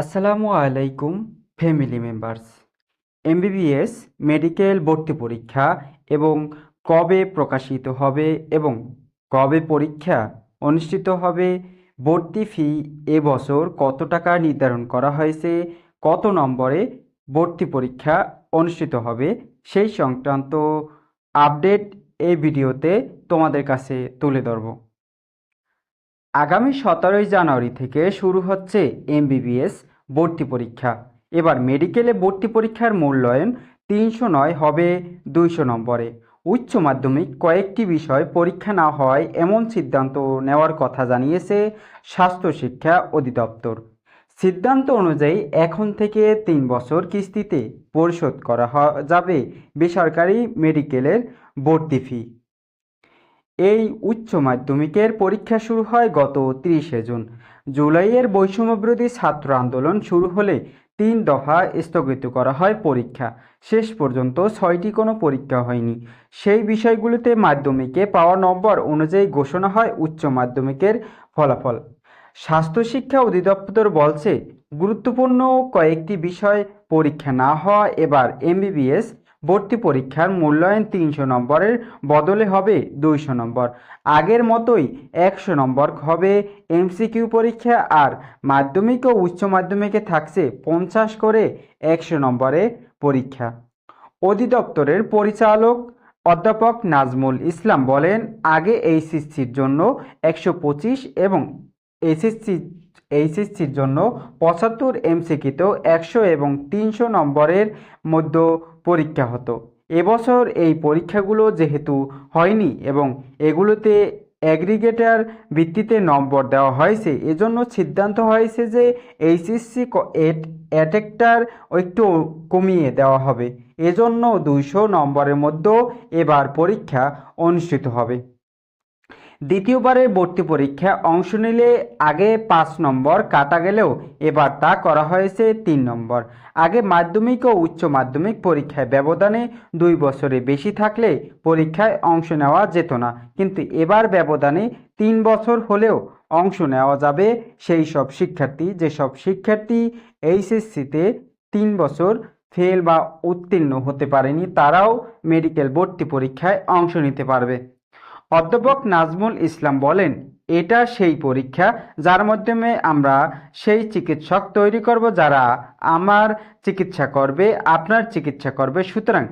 আসসালামু আলাইকুম, family members. MBBS, medical ভর্তি পরীক্ষা এবং কবে প্রকাশিত হবে এবং কবে পরীক্ষা অনুষ্ঠিত হবে, ভর্তি ফি এবছর কত টাকা নির্ধারণ করা হয়েছে, কত নম্বরে ভর্তি পরীক্ষা অনুষ্ঠিত হবে, সেই সংক্রান্ত আপডেট এই ভিডিওতে তোমাদের কাছে তুলে ধরব। আগামী সতেরোই জানুয়ারি থেকে শুরু হচ্ছে এমবিবিএস ভর্তি পরীক্ষা। এবার মেডিকেলে ভর্তি পরীক্ষার মূল্যায়ন তিনশো নয় হবে দুইশো নম্বরে। উচ্চ মাধ্যমিক কয়েকটি বিষয় পরীক্ষা না হওয়ায় এমন সিদ্ধান্ত নেওয়ার কথা জানিয়েছে স্বাস্থ্য শিক্ষা অধিদপ্তর। সিদ্ধান্ত অনুযায়ী এখন থেকে তিন বছর কিস্তিতে পরিশোধ করা যাবে বেসরকারি মেডিকেলের ভর্তি ফি। এই উচ্চ মাধ্যমিকের পরীক্ষা শুরু হয় গত তিরিশে জুন। জুলাইয়ের বৈষম্যবিরোধী ছাত্র আন্দোলন শুরু হলে তিন দফা স্থগিত করা হয় পরীক্ষা। শেষ পর্যন্ত ছয়টি কোনো পরীক্ষা হয়নি। সেই বিষয়গুলিতে মাধ্যমিকে পাওয়া নম্বর অনুযায়ী ঘোষণা হয় উচ্চ মাধ্যমিকের ফলাফল। স্বাস্থ্য শিক্ষা অধিদপ্তর বলছে, গুরুত্বপূর্ণ কয়েকটি বিষয় পরীক্ষা না হওয়া এবার এমবিবিএস ভর্তি পরীক্ষার মূল্যায়ন তিনশো নম্বরের বদলে হবে দুইশো নম্বর। আগের মতোই একশো নম্বর হবে এমসিকিউ পরীক্ষা আর মাধ্যমিক ও উচ্চ মাধ্যমিকে থাকছে পঞ্চাশ করে একশো নম্বরে পরীক্ষা। অধিদপ্তরের পরিচালক অধ্যাপক নাজমুল ইসলাম বলেন, আগে এইচএসসির জন্য একশো পঁচিশ এবং এসএসসি এইচএসসির জন্য পঁচাত্তর এমসিকিতেও একশো এবং তিনশো নম্বরের মধ্যে পরীক্ষা হতো। এবছর এই পরীক্ষাগুলো যেহেতু হয়নি এবং এগুলোতে অ্যাগ্রিগেটার ভিত্তিতে নম্বর দেওয়া হয়েছে, এজন্য সিদ্ধান্ত হয়েছে যে এইচএসসি অ্যাটেকটার একটু কমিয়ে দেওয়া হবে। এজন্য দুইশো নম্বরের মধ্যেও এবার পরীক্ষা অনুষ্ঠিত হবে। দ্বিতীয়বারের ভর্তি পরীক্ষা অংশ নিলে আগে পাঁচ নম্বর, কাটা গেলেও এবার তা করা হয়েছে তিন নম্বর। আগে মাধ্যমিক ও উচ্চ মাধ্যমিক পরীক্ষায় ব্যবধানে দুই বছরে বেশি থাকলে পরীক্ষায় অংশ নেওয়া যেত না। কিন্তু এবার ব্যবধানে তিন বছর হলেও অংশ নেওয়া যাবে সেই সব শিক্ষার্থী, যেসব শিক্ষার্থী এইচএসসিতে তিন বছর ফেল বা উত্তীর্ণ হতে পারেনি, তারাও মেডিকেল ভর্তি পরীক্ষায় অংশ নিতে পারবে। অধ্যাপক নাজমুল ইসলাম বলেন, এটা সেই পরীক্ষা যার মাধ্যমে আমরা সেই চিকিৎসক তৈরি করব যারা আমার চিকিৎসা করবে, আপনার চিকিৎসা করবে। সুতরাং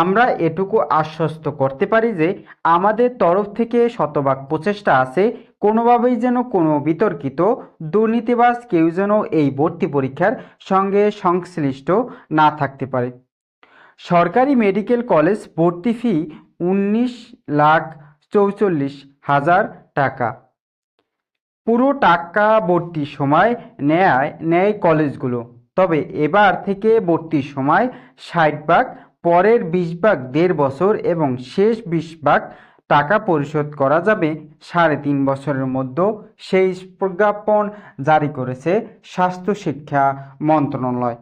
আমরা এটুকু আশ্বস্ত করতে পারি যে আমাদের তরফ থেকে শতভাগ প্রচেষ্টা আছে, কোনোভাবেই যেন কোনো বিতর্কিত, দুর্নীতিবাজ কেউ যেন এই ভর্তি পরীক্ষার সঙ্গে সংশ্লিষ্ট না থাকতে পারে। সরকারি মেডিকেল কলেজ ভর্তি ফি উনিশ লাখ চৌচল্লিশ হাজার টাকা। পুরো টাকা ভর্তির সময় নেয় নেয় কলেজগুলো। তবে এবার থেকে ভর্তির সময় ষাট ভাগ, পরের বিশ ভাগ দেড় বছর এবং শেষ বিশ ভাগ টাকা পরিশোধ করা যাবে সাড়ে তিন বছরের মধ্যে, সেই প্রজ্ঞাপন জারি করেছে স্বাস্থ্য শিক্ষা মন্ত্রণালয়।